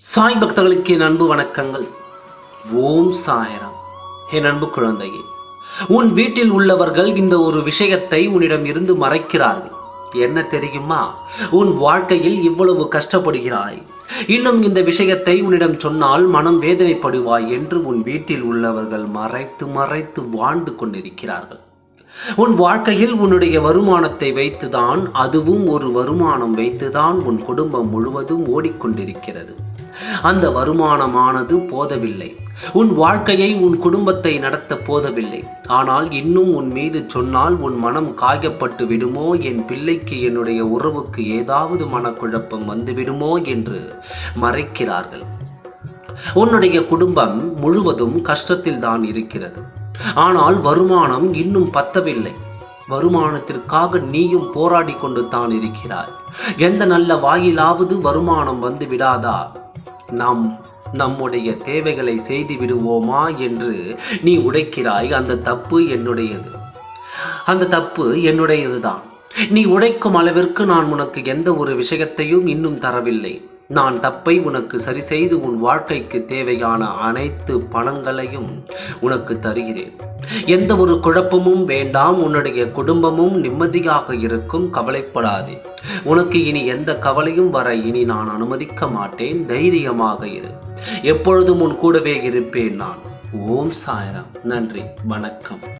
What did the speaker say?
சாய் பக்தர்களுக்கு என் அன்பு வணக்கங்கள். ஓம் சாயராம். என் அன்பு குழந்தையே உன் வீட்டில் உள்ளவர்கள் இந்த ஒரு விஷயத்தை உன்னிடம் இருந்து மறைக்கிறார்கள். என்ன தெரியுமா? உன் வாழ்க்கையில் இவ்வளவு கஷ்டப்படுகிறாய். இன்னும் இந்த விஷயத்தை உன்னிடம் சொன்னால் மனம் வேதனைப்படுவாய் என்று உன் வீட்டில் உள்ளவர்கள் மறைத்து மறைத்து வாழ்ந்து கொண்டிருக்கிறார்கள். உன் வாழ்க்கையில் உன்னுடைய வருமானத்தை வைத்துதான் அதுவும் ஒரு வருமானம் வைத்துதான் உன் குடும்பம் முழுவதும் ஓடிக்கொண்டிருக்கிறது. அந்த வருமானமானது போதவில்லை. உன் வாழ்க்கையை உன் குடும்பத்தை நடத்த போதவில்லை. ஆனால் இன்னும் உன் மீது சொன்னால் உன் மனம் காயப்பட்டு விடுமோ? என் பிள்ளைக்கு என்னுடைய உறவுக்கு ஏதாவது மனக்குழப்பம் வந்துவிடுமோ? என்று மறைக்கிறார்கள். உன்னுடைய குடும்பம் முழுவதும் கஷ்டத்தில் தான் இருக்கிறது. ஆனால் வருமானம் இன்னும் பத்தவில்லை. வருமானத்திற்காக நீயும் போராடி கொண்டு தான் இருக்கிறாய். எந்த நல்ல வாயிலாவது வருமானம் வந்து விடாதா? நாம் நம்முடைய தேவைகளை செய்து விடுவோமா என்று நீ உடைக்கிறாய். அந்த தப்பு என்னுடையது. அந்த தப்பு என்னுடையதுதான். நீ உடைக்கும் அளவிற்கு நான் உனக்கு எந்த ஒரு விஷயத்தையும் இன்னும் தரவில்லை. நான் தப்பை உனக்கு சரி செய்து உன் வாழ்க்கைக்கு தேவையான அனைத்து பணங்களையும் உனக்கு தருகிறேன். எந்த ஒரு குழப்பமும் வேண்டாம் உன்னுடைய குடும்பமும் நிம்மதியாக இருக்கும் கவலைப்படாதே. உனக்கு இனி எந்த கவலையும் வர இனி நான் அனுமதிக்க மாட்டேன் தைரியமாக இரு. எப்பொழுதும் உன் கூடவே இருப்பேன் நான். ஓம் சாயராம். நன்றி வணக்கம்.